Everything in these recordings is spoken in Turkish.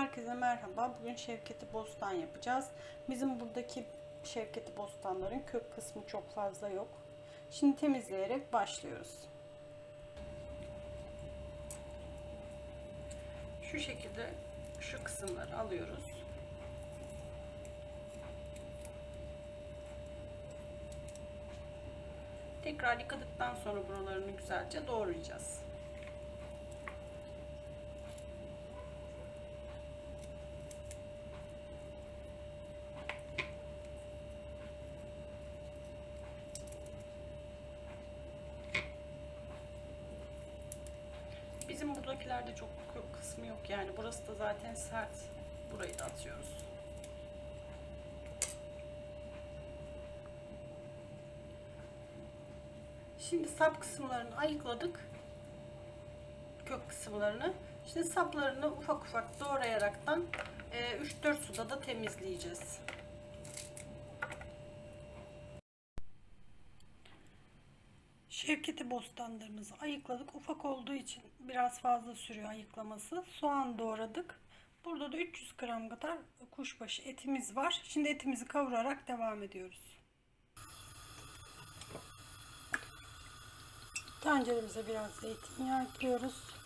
Herkese merhaba. Bugün Şevketi Bostan yapacağız. Bizim buradaki Şevketi Bostanların kök kısmı çok fazla yok. Şimdi temizleyerek başlıyoruz. Şu şekilde şu kısımları alıyoruz. Tekrar yıkadıktan sonra buralarını güzelce doğrayacağız. Bizim buradakilerde çok kısmı yok yani. Burası da zaten sert. Burayı da atıyoruz. Şimdi sap kısımlarını ayıkladık. Kök kısımlarını. Şimdi saplarını ufak ufak doğrayaraktan 3-4 suda da temizleyeceğiz. Şevketi bostanlarımızı ayıkladık. Ufak olduğu için biraz fazla sürüyor ayıklaması. Soğan doğradık. Burada da 300 gram kadar kuşbaşı etimiz var. Şimdi etimizi kavurarak devam ediyoruz. Tenceremize biraz zeytinyağı ekliyoruz.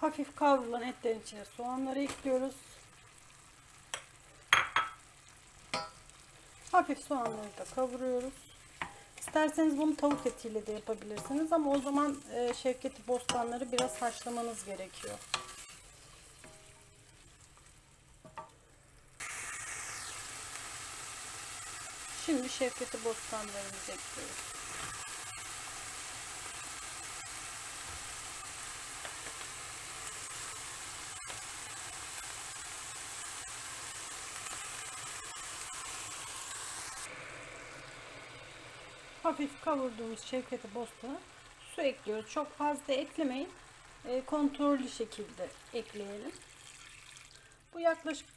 Hafif kavrulan etlerin içine soğanları ekliyoruz. Hafif soğanları da kavuruyoruz. İsterseniz bunu tavuk etiyle de yapabilirsiniz ama o zaman e, şevketi bostanları biraz haşlamanız gerekiyor. Şimdi şevketi bostanlarımızı ekliyoruz. Hafif kavurduğumuz şevketi bostana su ekliyoruz. Çok fazla eklemeyin. E, kontrollü şekilde ekleyelim. Bu yaklaşık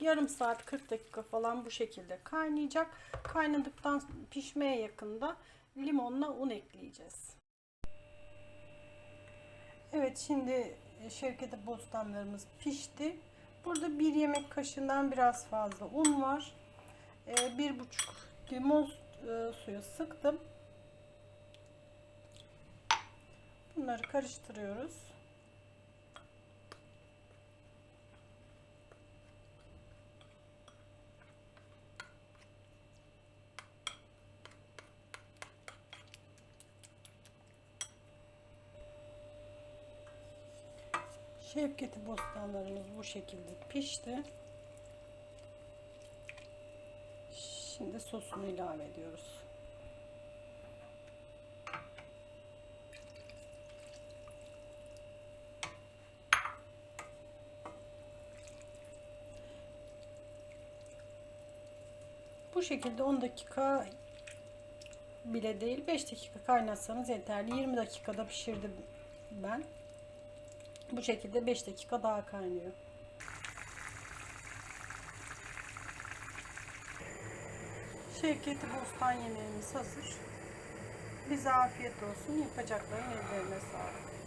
yarım saat 40 dakika falan bu şekilde kaynayacak. Kaynadıktan pişmeye yakında limonla un ekleyeceğiz. Evet şimdi şevketi bostanlarımız pişti. Burada bir yemek kaşığından biraz fazla un var. E, bir buçuk limon e, suyu sıktım. Bunları karıştırıyoruz. Şevketi bostanlarımız bu şekilde pişti. Şimdi sosunu ilave ediyoruz. Bu şekilde 10 dakika bile değil 5 dakika kaynatsanız yeterli. 20 dakikada pişirdim ben. Bu şekilde 5 dakika daha kaynıyor. Şevketi Bostan yemeğimiz hazır. Bize afiyet olsun. Yapacakların ellerine sağlık.